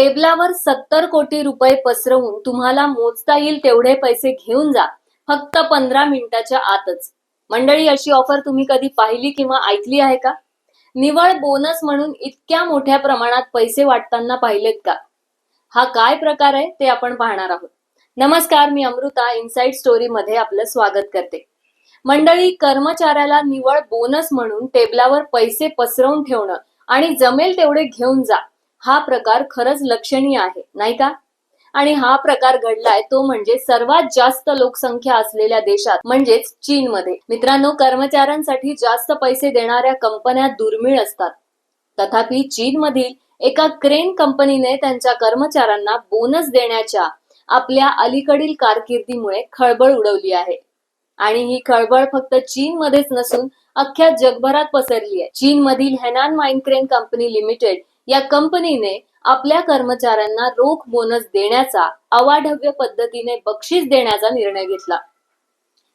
टेबलावर सत्तर कोटी रुपये पसरवून तुम्हाला मोजता येईल तेवढे पैसे घेऊन जा. फक्त पंधरा मिनिटाच्या आतच. मंडळी अशी ऑफर तुम्ही कधी पाहिली किंवा ऐकली आहे का? निवळ बोनस म्हणून इतक्या मोठ्या प्रमाणात पैसे वाटताना पाहिलेत का? हा काय प्रकार आहे ते आपण पाहणार आहोत. नमस्कार मी अमृता इनसाइड स्टोरी मध्ये आपलं स्वागत करते. मंडळी कर्मचाऱ्याला निवळ बोनस म्हणून टेबलावर पैसे पसरवून ठेवणं आणि जमेल तेवढे घेऊन जा. हा प्रकार खरंच लक्षणीय आहे नाही का? आणि हा प्रकार घडलाय तो म्हणजे सर्वात जास्त लोकसंख्या असलेल्या देशात म्हणजेच चीनमध्ये. मित्रांनो कर्मचाऱ्यांसाठी जास्त पैसे देणाऱ्या कंपन्या दुर्मिळ असतात. तथापि चीनमधील एका क्रेन कंपनीने त्यांच्या कर्मचाऱ्यांना बोनस देण्याच्या आपल्या अलीकडील कारकिर्दीमुळे खळबळ उडवली आहे. आणि ही खळबळ फक्त चीनमध्येच नसून अख्ख्या जगभरात पसरली आहे. चीनमधील हेनान माइनक्रेन कंपनी लिमिटेड या कंपनीने आपल्या कर्मचाऱ्यांना रोख बोनस देण्याचा अवाढव्य पद्धतीने बक्षीस देण्याचा निर्णय घेतला.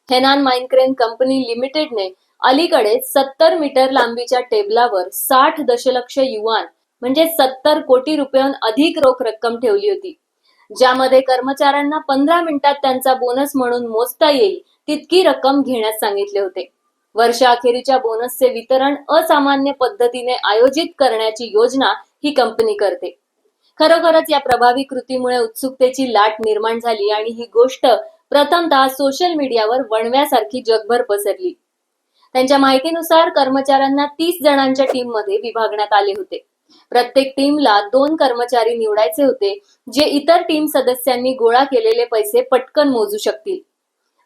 हेनान माइनक्रेन कंपनी लिमिटेडने अलीकडे सत्तर मीटर लांबीच्या टेबलावर साठ दशलक्ष युवान म्हणजे सत्तर कोटी रुपयांहून अधिक रोख रक्कम ठेवली होती. ज्यामध्ये कर्मचाऱ्यांना पंधरा मिनिटात त्यांचा बोनस म्हणून मोजता येईल तितकी रक्कम घेण्यास सांगितले होते. वर्षाअखेरीच्या बोनसचे वितरण असामान्य पद्धतीने आयोजित करण्याची योजना ही कंपनी करते. खरोखरच या प्रभावी कृतीमुळे उत्सुकतेची लाट निर्माण झाली आणि ही गोष्ट प्रथमतः सोशल मीडियावर वणव्यासारखी जगभर पसरली. त्यांच्या माहितीनुसार कर्मचाऱ्यांना तीस जणांच्या टीममध्ये विभागण्यात आले होते. प्रत्येक टीमला दोन कर्मचारी निवडायचे होते जे इतर टीम सदस्यांनी गोळा केलेले पैसे पटकन मोजू शकतील.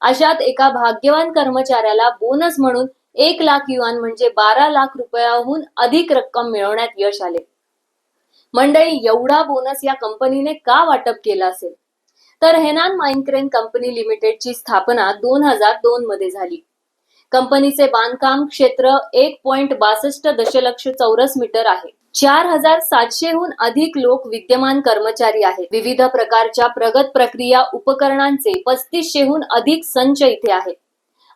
अशात एका भाग्यवान कर्मचाऱ्याला बोनस म्हणून एक लाख युआन म्हणजे बारा लाख रुपयाहून अधिक रक्कम मिळवण्यात यश आले. मंडळी एवढा बोनस या कंपनीने का वाटप केला असेल? तर हेनान माइनक्रेन कंपनी लिमिटेडची स्थापना दोन हजार दोन मध्ये झाली. कंपनीचे बांधकाम क्षेत्र एक पॉइंट बासष्ट दशलक्ष चौरस मीटर आहे. चार हजार सातशेहून अधिक लोक विद्यमान कर्मचारी आहेत. विविध प्रकारच्या प्रगत प्रक्रिया उपकरणांचे पस्तीसशेहून अधिक संच इथे आहेत.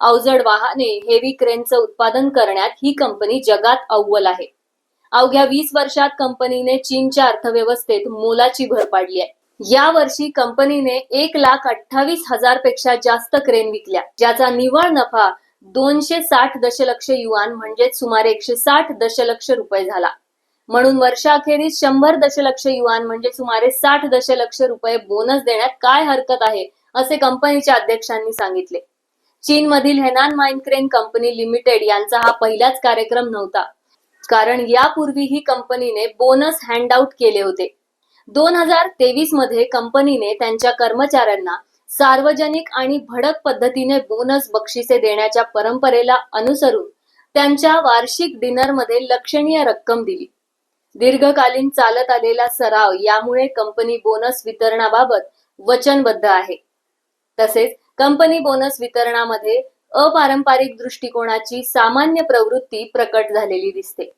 अवजड वाहने हेवी क्रेनचं उत्पादन करण्यात ही कंपनी जगात अव्वल आहे. अवघ्या वीस वर्षात कंपनीने चीनच्या अर्थव्यवस्थेत मोलाची भर पाडली आहे. या वर्षी कंपनीने एक लाख अठ्ठावीस हजारपेक्षा जास्त क्रेन विकल्या. ज्याचा निव्वळ नफा दोनशे साठ दशलक्ष युआन म्हणजेच सुमारे एकशे साठ दशलक्ष रुपये झाला. म्हणून वर्षाअखेरीस शंभर दशलक्ष युआन म्हणजे सुमारे साठ दशलक्ष रुपये बोनस देण्यात काय हरकत आहे असे कंपनीच्या अध्यक्षांनी सांगितले. चीनमधील हेनान माइनक्रेन कंपनी लिमिटेड यांचा हा पहिलाच कार्यक्रम नव्हता. कारण यापूर्वी ही कंपनीने बोनस हँडआउट केले होते. दोन हजार तेवीसमध्ये कंपनीने त्यांच्या कर्मचाऱ्यांना सार्वजनिक आणि भडक पद्धतीने बोनस बक्षिसे देण्याच्या परंपरेला अनुसरून त्यांच्या वार्षिक डिनरमध्ये लक्षणीय रक्कम दिली. दीर्घकालीन चालत आलेला सराव यामुळे कंपनी बोनस वितरणाबाबत वचनबद्ध आहे. तसेच कंपनी बोनस वितरणामध्ये अपारंपरिक दृष्टिकोनाची सामान्य प्रवृत्ती प्रकट झालेली दिसते.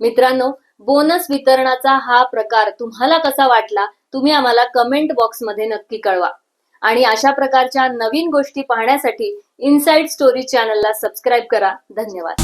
मित्रांनो बोनस वितरणाचा हा प्रकार तुम्हाला कसा वाटला तुम्ही आम्हाला कमेंट बॉक्समध्ये नक्की कळवा. आणि अशा प्रकारच्या नवीन गोष्टी पाहण्यासाठी इनसाइड स्टोरी चॅनलला सबस्क्राईब करा. धन्यवाद.